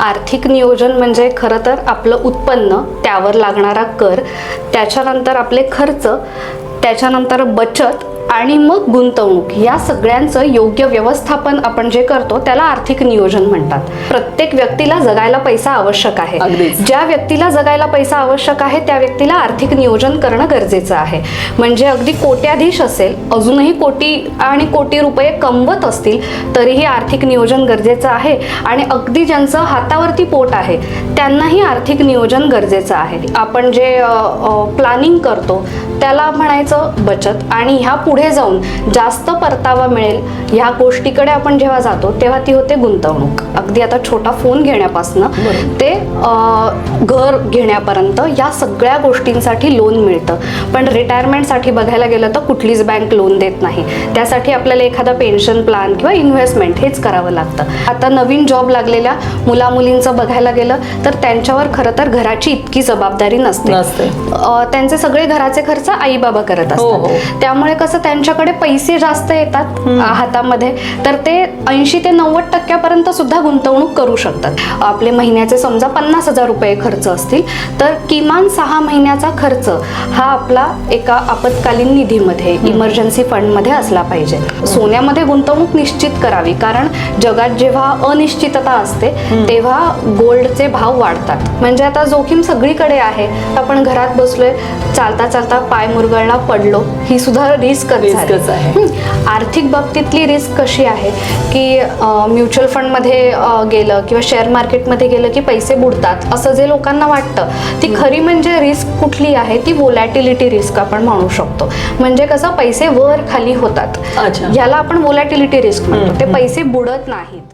आर्थिक नियोजन म्हणजे खरं तर आपलं उत्पन्न त्यावर लागणारा कर त्याच्यानंतर आपले खर्च त्याच्यानंतर बचत आणि मग गुंतवणूक. या सगळ्यांचं योग्य व्यवस्थापन आपण जे करतो त्याला आर्थिक नियोजन म्हणतात. प्रत्येक व्यक्तीला जगायला पैसा आवश्यक आहे. ज्या व्यक्तीला जगायला पैसा आवश्यक आहे त्या व्यक्तीला आर्थिक नियोजन करणं गरजेचं आहे. म्हणजे अगदी कोट्याधीश असेल अजूनही कोटी आणि कोटी रुपये कमवत असतील तरीही आर्थिक नियोजन गरजेचं आहे. आणि अगदी ज्यांचं हातावरती पोट आहे त्यांनाही आर्थिक नियोजन गरजेचं आहे. आपण जे प्लॅनिंग करतो त्याला म्हणायचं बचत. आणि ह्या पुढे जाऊन जास्त परतावा मिळेल ह्या गोष्टीकडे आपण जेव्हा जातो तेव्हा ती होते गुंतवणूक. अगदी आता छोटा फोन घेण्यापासनं ते घर घेण्यापर्यंत या सगळ्या गोष्टींसाठी लोन मिळतं. पण रिटायरमेंटसाठी बघायला गेलं तर कुठलीच बँक लोन देत नाही. त्यासाठी आपल्याला एखादा पेन्शन प्लॅन किंवा इन्व्हेस्टमेंट हेच करावं लागतं. आता नवीन जॉब लागलेल्या मुला मुलींचं बघायला गेलं तर त्यांच्यावर खरं तर घराची इतकी जबाबदारी नसते. त्यांचे सगळे घराचे खर्च आई बाबा करत हो, हो. असतात त्यामुळे कसं त्यांच्याकडे पैसे जास्त येतात हातामध्ये. तर ते ऐंशी ते नव्वद टक्क्यापर्यंत सुद्धा गुंतवणूक करू शकतात. आपले महिन्याचे समजा पन्नास हजार रुपये खर्च असतील तर किमान सहा महिन्याचा खर्च हा आपला एका आपत्कालीन निधीमध्ये इमर्जन्सी फंडमध्ये असला पाहिजे. सोन्यामध्ये गुंतवणूक निश्चित करावी कारण जगात जेव्हा अनिश्चितता असते तेव्हा गोल्डचे भाव वाढतात. म्हणजे आता जोखीम सगळीकडे आहे. आपण घरात बसलोय चालता चालता पाय मुरगळला पडलो ही सुद्धा रिस्क आहे. आर्थिक बाबतीतली रिस्क कशी आहे? की म्युच्युअल फंडमध्ये गेलं किंवा शेअर मार्केटमध्ये गेलं की पैसे बुडतात असं जे लोकांना वाटतं ती खरी म्हणजे रिस्क कुठली आहे? ती वोलॅटिलिटी रिस्क आपण म्हणू शकतो. म्हणजे कसं पैसे वर खाली होतात. अच्छा. याला आपण वोलॅटिलिटी रिस्क म्हणतो. ते पैसे बुडत नाहीत.